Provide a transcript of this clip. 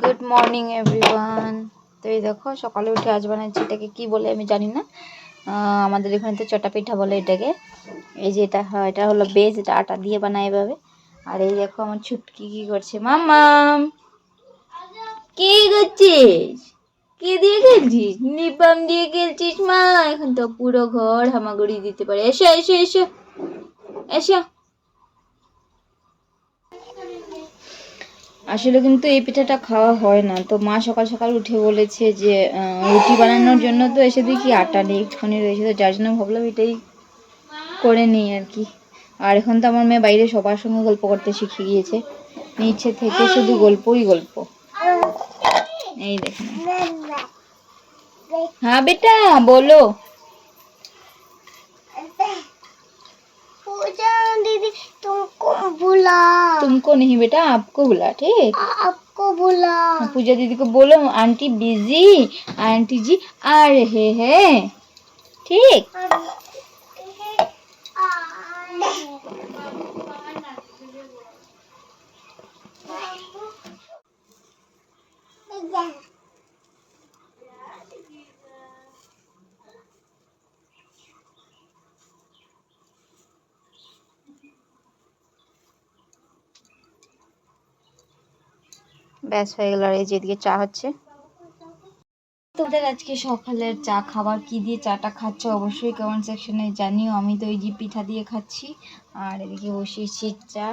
Good morning everyone তো এই দেখো, সকালে উঠে আজ বানাচ্ছি এটাকে কি বলে আমি জানি না। আমাদের এখানে তো চটা পিঠা বলে এটাকে। এই যে এটা, হয়, এটা হলো বেজ, এটা আটা দিয়ে বানায় এভাবে। আর এই দেখো আমার ছুটকি কি করছে। মামাম কি করছিস? কি দিয়ে খেলছিস? নিপাম দিয়ে খেলছিস, মা! এখন তো পুরো ঘর হামাগুড়ি দিতে পারে। এসো এসো এসো। এসো। আসলে কিন্তু এই পিঠাটা খাওয়া হয় না। তো মা সকাল সকাল উঠে বলেছে যে রুটি বানানোর জন্য তো এসে দেখি আটা নেই একটুখানি রয়েছে তো যার জন্য ভাবলাম এটাই করে নিই আর কি। আর এখন তো আমার মেয়ে বাইরে সবার সঙ্গে গল্প করতে শিখে গিয়েছে। নিচে থেকে শুধু গল্পই গল্প। এই দেখুন। হ্যাঁ বেটা বলো। तुमको नहीं बेटा आपको बुला ठीक आपको बुला हाँ, पूजा दीदी को बोलो आंटी बिजी आंटी जी आ रहे हैं ठीक ব্যাস হয়ে গেল আর এই যে এদিকে চা হচ্ছে। তোদের আজকে সকালের চা খাবার কি দিয়ে চাটা খাচ্ছ অবশ্যই কমেন্ট সেকশনে জানিও। আমি তো ওই যে পিঠা দিয়ে খাচ্ছি। আর এদিকে বসিয়েছি চা।